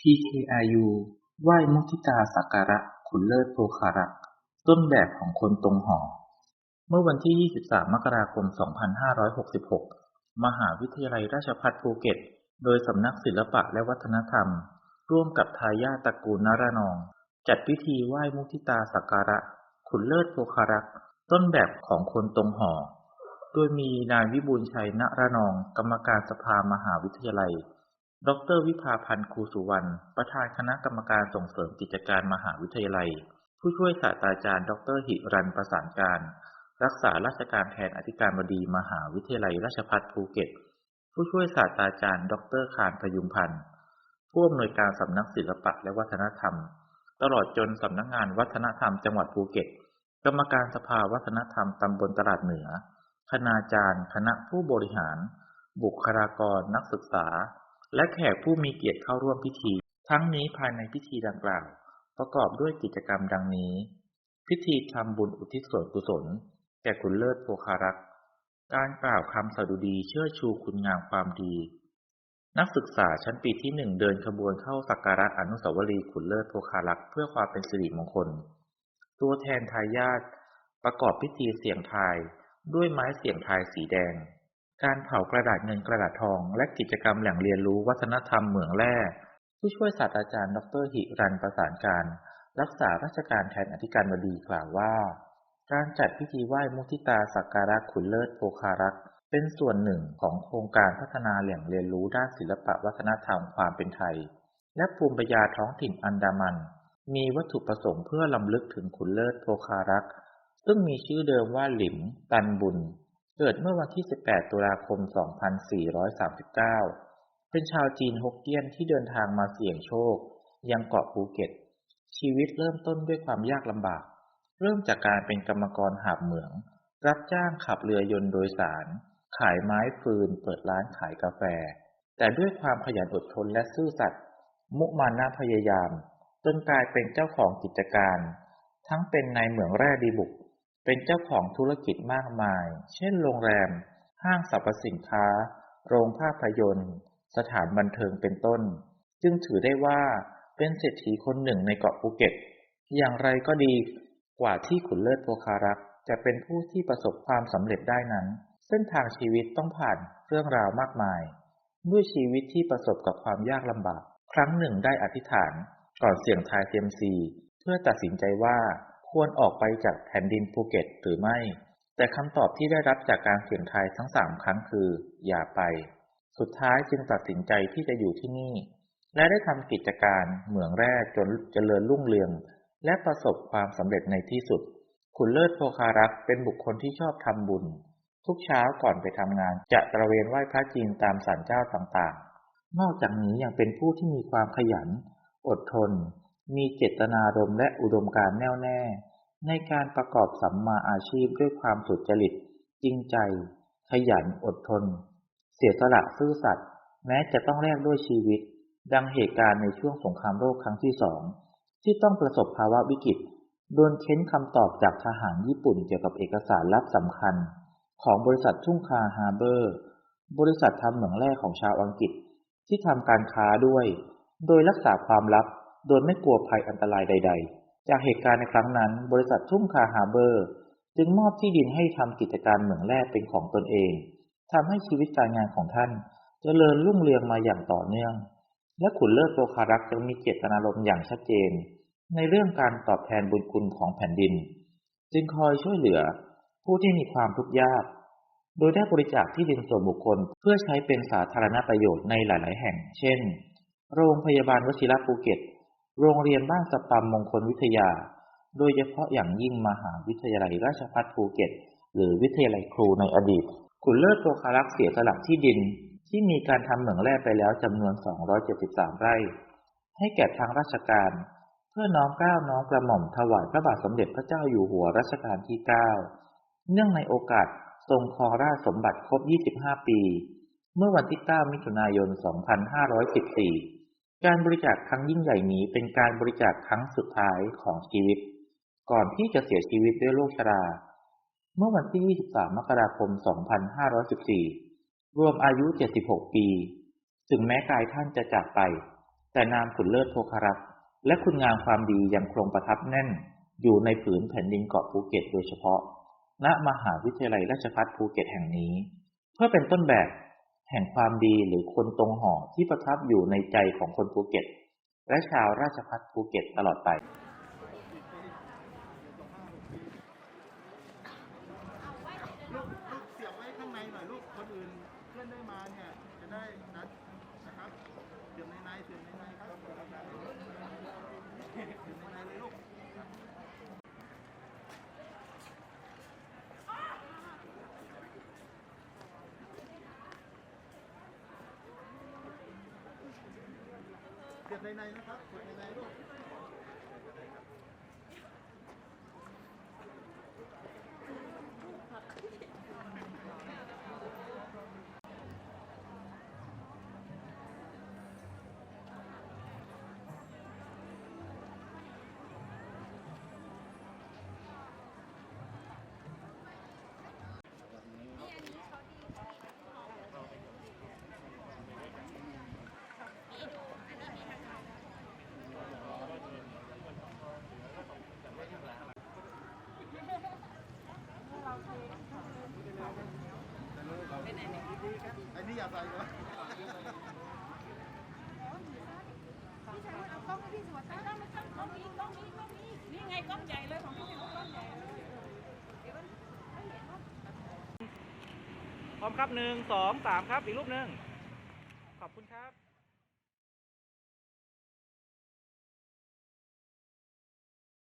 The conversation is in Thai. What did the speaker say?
PKIU ไหว้มุทิตาสักการะ ขุนเลิศโภคารักษ์ต้นแบบของคนตรงหอ เมื่อวันที่ 23 มกราคม 2566 มหาวิทยาลัยราชภัฏภูเก็ต โดยสำนักศิลปะและวัฒนธรรม ร่วมกับทายาทตระกูลนารนอง จัดพิธีไหว้มุทิตาสักการะ ขุนเลิศโภคารักษ์ต้นแบบของคนตรงหอ โดยมีนายวิบูลย์ชัยนรนอง กรรมการสภามหาวิทยาลัย ดรวิภาพันธ์ครูสุวรรณ ประธานคณะกรรมการส่งเสริมกิจการมหาวิทยาลัย ผู้ช่วยศาสตราจารย์ ดรหิรันประสานการ รักษาราชการแทนอธิการบดีมหาวิทยาลัยราชภัฏภูเก็ต ผู้ช่วยศาสตราจารย์ ดรคารพยุมพันธ์ ผู้อำนวยการสำนักศิลปะและวัฒนธรรม ตลอดจนสำนักงานวัฒนธรรมจังหวัดภูเก็ต กรรมการสภาวัฒนธรรมตำบลตลาดเหนือ คณาจารย์ คณะผู้บริหาร บุคลากรนักศึกษา และแขกผู้มีเกียรติเข้าร่วมพิธี ทั้งนี้ภายในพิธีดังกล่าว ประกอบด้วยกิจกรรมดังนี้ พิธีทำบุญอุทิศส่วนกุศล แก่ขุนเลิศโภคารักษ์การกล่าวคำสดุดีเชิดชูคุณงามความดี นักศึกษาชั้นปีที่หนึ่งเดินขบวนเข้าสักการะอนุสาวรีย์ขุนเลิศโภคารักษ์เพื่อความเป็นสิริมงคล ตัวแทนทายาทประกอบพิธีเสี่ยงทายด้วยไม้เสี่ยงทายสีแดง การเผากระดาษเงินกระดาษทอง และกิจกรรมแหล่งเรียนรู้วัฒนธรรมเหมืองแร่ ผู้ช่วยศาสตราจารย์ ดรหิรันประสานการ รักษาราชการแทนอธิการบดีกล่าวว่า การจัดพิธีไหว้มุทิตาสักการะขุนเลิศโภคารักษ์เป็นส่วนหนึ่งของโครงการพัฒนาแหล่งเรียนรู้ด้านศิลปะวัฒนธรรมความเป็นไทย และภูมิปัญญาท้องถิ่นอันดามัน มีวัตถุประสงค์เพื่อลำลึกถึงขุนเลิศโภคารักษ์ซึ่งมีชื่อเดิมว่าหลิม ตันบุญ เกิดเมื่อวันที่ 18 ตุลาคม 2439 เป็นชาวจีนฮกเกี้ยนที่เดินทางมาเสี่ยงโชค ยังเกาะภูเก็ต ชีวิตเริ่มต้นด้วยความยากลำบาก เริ่มจากการเป็นกรรมกรหาบเหมือง รับจ้างขับเรือยนต์โดยสาร ขายไม้ฟืน เปิดร้านขายกาแฟ แต่ด้วยความขยันอดทนและซื่อสัตย์มุมานะพยายาม จนกลายเป็นเจ้าของกิจการ ทั้งเป็นนายเหมืองแร่ดีบุก เป็นเจ้าของธุรกิจมากมาย เช่นโรงแรม ห้างสรรพสินค้า โรงภาพยนตร์ สถานบันเทิงเป็นต้น จึงถือได้ว่าเป็นเศรษฐีคนหนึ่งในเกาะภูเก็ต อย่างไรก็ดีกว่าที่ขุนเลิศโภคารักจะเป็นผู้ที่ประสบความสำเร็จได้นั้น เส้นทางชีวิตต้องผ่านเรื่องราวมากมายด้วยชีวิตที่ประสบกับความยากลำบาก ครั้งหนึ่งได้อธิษฐานก่อนเสี่ยงทายเซียมซี เพื่อตัดสินใจว่า ควรออกไปจากแผ่นดินภูเก็ตหรือไม่ แต่คำตอบที่ได้รับจากการเสี่ยงทายทั้งสามครั้งคือ อย่าไป สุดท้ายจึงตัดสินใจที่จะอยู่ที่นี่ และได้ทำกิจการเหมืองแร่จนเจริญรุ่งเรือง และประสบความสำเร็จในที่สุดขุนเลิศโภคารักษ์เป็นบุคคลที่ชอบทำบุญ ทุกเช้าก่อนไปทำงานจะตระเวนไหว้พระจีนตามศาลเจ้าต่างๆ นอกจากนี้ยังเป็นผู้ที่มีความขยัน อดทน มีเจตนารมณ์และอุดมการณ์แน่วแน่ ในการประกอบสัมมาอาชีพด้วยความสุจริต จริงใจ ขยันอดทน เสียสละซื่อสัตย์แม้จะต้องแลกด้วยชีวิต ดังเหตุการณ์ในช่วงสงครามโลกครั้งที่สองที่ต้องประสบภาวะวิกฤตโดนเค้นคำตอบจากทหารญี่ปุ่นเกี่ยวกับเอกสารลับสำคัญ ของบริษัททุ่งคาฮาร์เบอร์ บริษัททำเหมืองแร่ของชาวอังกฤษที่ทำการค้าด้วย โดยรักษาความลับ โดยไม่กลัวภัยอันตรายใด ๆ จากเหตุการณ์ในครั้งนั้น บริษัททุ่งคาฮาร์เบอร์ จึงมอบที่ดินให้ทำกิจการเหมืองแร่เป็นของตนเองทำให้ชีวิตการงานของท่านจเจริญรุ่งเรืองมาอย่างต่อเนื่อง และขุนเลิศโภคารักษ์ยังมีเจตนารมณ์อย่างชัดเจน ในเรื่องการตอบแทนบุญคุณของแผ่นดิน จึงคอยช่วยเหลือ ผู้ที่มีความทุกข์ยาก โดยได้บริจาคที่ดินส่วนบุคคลเพื่อใช้เป็นสาธารณประโยชน์ในหลาย ๆ แห่ง เช่น โรงพยาบาลวชิระภูเก็ต โรงเรียนบ้านสปัมมงคลวิทยา โดยเฉพาะอย่างยิ่งมหาวิทยาลัยราชภัฏภูเก็ต หรือวิทยาลัยครูในอดีตขุนเลิศโภคารักษ์เสียสละที่ดิน ที่มีการทำเหมืองแร่ไปแล้วจำนวน 273 ไร่ ให้แก่ทางราชการ เพื่อน้อมเกล้าน้อมกระหม่อมถวายพระบาทสมเด็จพระเจ้าอยู่หัวรัชกาลที่ 9 เนื่องในโอกาสทรงครองราชสมบัติครบ 25 ปี เมื่อวันที่ 9 มิถุนายน 2514 การบริจาคครั้งยิ่งใหญ่นี้เป็นการบริจาคครั้งสุดท้ายของชีวิต ก่อนที่จะเสียชีวิตด้วยโรคชรา เมื่อวันที่ 23 มกราคม 2514 รวมอายุ 76 ปี ถึงแม้กายท่านจะจากไป แต่นามขุนเลิศโภครักและคุณงามความดียังคงประทับแน่น อยู่ในผืนแผ่นดินเกาะภูเก็ตโดยเฉพาะ ณ มหาวิทยาลัยราชภัฏภูเก็ตแห่งนี้ เพื่อเป็นต้นแบบ แห่งความดีหรือคนตรงห่อที่ประทับอยู่ในใจของคนภูเก็ต และชาวราชพัฒภูเก็ตตลอดไปเสียบไว้ข้างในหน่อยลูกคนอื่นเพื่อนได้มาเนี่ยจะได้นัดนะครับเตรียมในในเตรียมในในครับเสียบในในเลยลูก เสียบในในนะครับเสียบในในลูก อันนี้อย่าใส่ก่อนพี่ชายเอากล้องให้พี่สวัสดิ์ได้ไหมครับกล้องนี้กล้องนี้กล้องนี้นี่ไงกล้องใหญ่เลยของพี่เป็นกล้องใหญ่เดี๋ยวมันไม่เห็นว่าพร้อมครับหนึ่งสองสามครับอีกรูปหนึ่งขอบคุณครับ